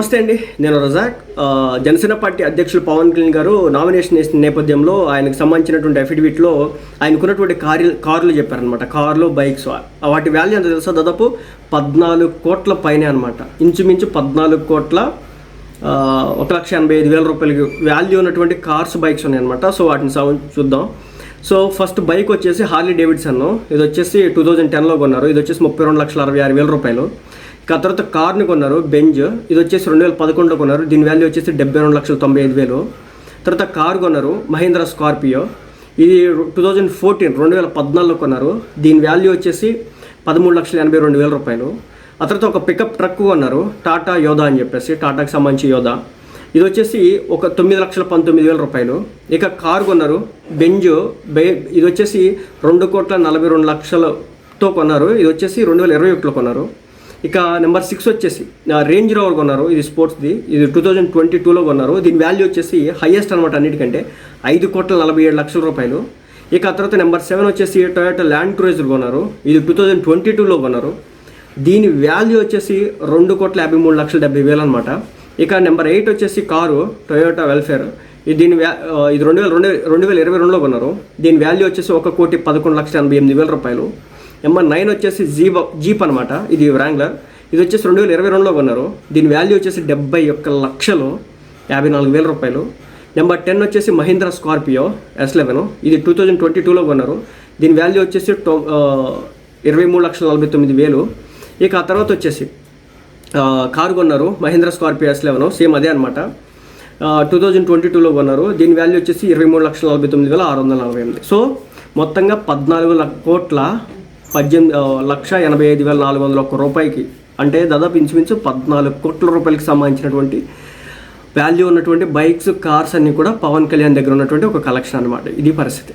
నమస్తే అండి. నేను రజాక్. జనసేన పార్టీ అధ్యక్షులు పవన్ కళ్యాణ్ గారు నామినేషన్ వేసిన నేపథ్యంలో ఆయనకు సంబంధించినటువంటి అఫిడవిట్లో ఆయనకున్నటువంటి కారు కార్లు చెప్పారనమాట కార్లు బైక్స్ వాటి వాల్యూ ఎంత తెలుసా? దాదాపు పద్నాలుగు కోట్ల పైనే అనమాట ఇంచుమించు పద్నాలుగు కోట్ల ఒక లక్ష ఎనభై ఐదు వేల రూపాయలకి వాల్యూ ఉన్నటువంటి కార్స్ బైక్స్ ఉన్నాయన్నమాట. సో వాటిని చూద్దాం. సో ఫస్ట్ బైక్ వచ్చేసి హార్లీ డేవిడ్సన్ ఇది వచ్చేసి టూ థౌజండ్ టెన్లో కొన్నారు. ఇది వచ్చేసి ముప్పై రెండు లక్షల అరవై ఆరు వేల రూపాయలు. ఇక ఆ తర్వాత కార్ని కొన్నారు బెంజ్. ఇది వచ్చేసి రెండు వేల పదకొండులో కొన్నారు. దీని వాల్యూ వచ్చేసి డెబ్బై రెండు లక్షల తొంభై ఐదు వేలు. తర్వాత కార్ కొన్నారు మహీంద్రా స్కార్పియో. ఇది టూ థౌజండ్ ఫోర్టీన్ రెండు వేల పద్నాలుగులో కొన్నారు. దీని వాల్యూ వచ్చేసి పదమూడు లక్షల ఎనభై రెండు వేల రూపాయలు. ఆ తర్వాత ఒక పికప్ ట్రక్ కొన్నారు టాటా యోధా అని చెప్పేసి టాటాకి సంబంధించి యోధా. ఇది వచ్చేసి ఒక తొమ్మిది లక్షల పంతొమ్మిది వేల రూపాయలు. ఇక కారు కొన్నారు. బెంజ్ బె ఇది వచ్చేసి రెండు కోట్ల నలభై రెండు లక్షలతో కొన్నారు. ఇది వచ్చేసి రెండు వేల ఇరవై ఒకటిలో కొన్నారు. ఇక నెంబర్ సిక్స్ వచ్చేసి రేంజ్ రోవర్ కొన్నారు. ఇది స్పోర్ట్స్ది. ఇది టూ థౌజండ్ ట్వంటీ టూలో కొన్నారు. దీని వాల్యూ వచ్చేసి హైయెస్ట్ అనమాట అన్నిటికంటే. ఐదు కోట్ల నలభై ఏడు లక్షల రూపాయలు. ఇక ఆ తర్వాత నెంబర్ సెవెన్ వచ్చేసి టొయోటో ల్యాండ్ క్రూజర్ కొన్నారు. ఇది టూ థౌజండ్ ట్వంటీ టూలో కొన్నారు. దీని వాల్యూ వచ్చేసి రెండు కోట్ల యాభై మూడు లక్షల డెబ్బై వేలు అనమాట ఇక నెంబర్ ఎయిట్ వచ్చేసి కారు టొయోటా వెల్ఫేర్ ఇది దీని వ్యా ఇది రెండు వేల రెండు రెండు వేల ఇరవై రెండులో కొన్నారు. దీని వాల్యూ వచ్చేసి ఒక కోటి పదకొండు లక్షల ఎనభై ఎనిమిది వేల రూపాయలు. నెంబర్ నైన్ వచ్చేసి జీప్ జీప్ అనమాట ఇది వ్రాంగ్లర్ ఇది వచ్చేసి రెండు వేల ఇరవై రెండులో కొన్నారు. దీని వాల్యూ వచ్చేసి డెబ్బై ఒక్క లక్షలు యాభై నాలుగు వేల రూపాయలు. నెంబర్ టెన్ వచ్చేసి మహీంద్రా స్కార్పియో ఎస్ లెవెన్ ఇది టూ థౌజండ్ ట్వంటీ టూలో కొన్నారు. దీని వాల్యూ వచ్చేసి టో ఇరవై మూడు లక్షల నలభై తొమ్మిది వేలు. ఇక ఆ తర్వాత వచ్చేసి కారు కొన్నారు Mahindra Scorpio S eleven same అదే అనమాట టూ థౌజండ్ ట్వంటీ టూలో కొన్నారు. దీని వాల్యూ వచ్చేసి ఇరవై మూడు లక్షల నలభై తొమ్మిది వేల ఆరు వందల నలభై ఎనిమిది. సో మొత్తంగా పద్నాలుగు కోట్ల పద్దెనిమిది లక్ష ఎనభై ఐదు వేల నాలుగు వందల ఒక్క రూపాయికి అంటే దాదాపు ఇంచుమించు పద్నాలుగు కోట్ల రూపాయలకి సంబంధించినటువంటి వాల్యూ ఉన్నటువంటి బైక్స్ కార్స్ అన్నీ కూడా పవన్ కళ్యాణ్ దగ్గర ఉన్నటువంటి ఒక కలెక్షన్ అనమాట ఇది పరిస్థితి.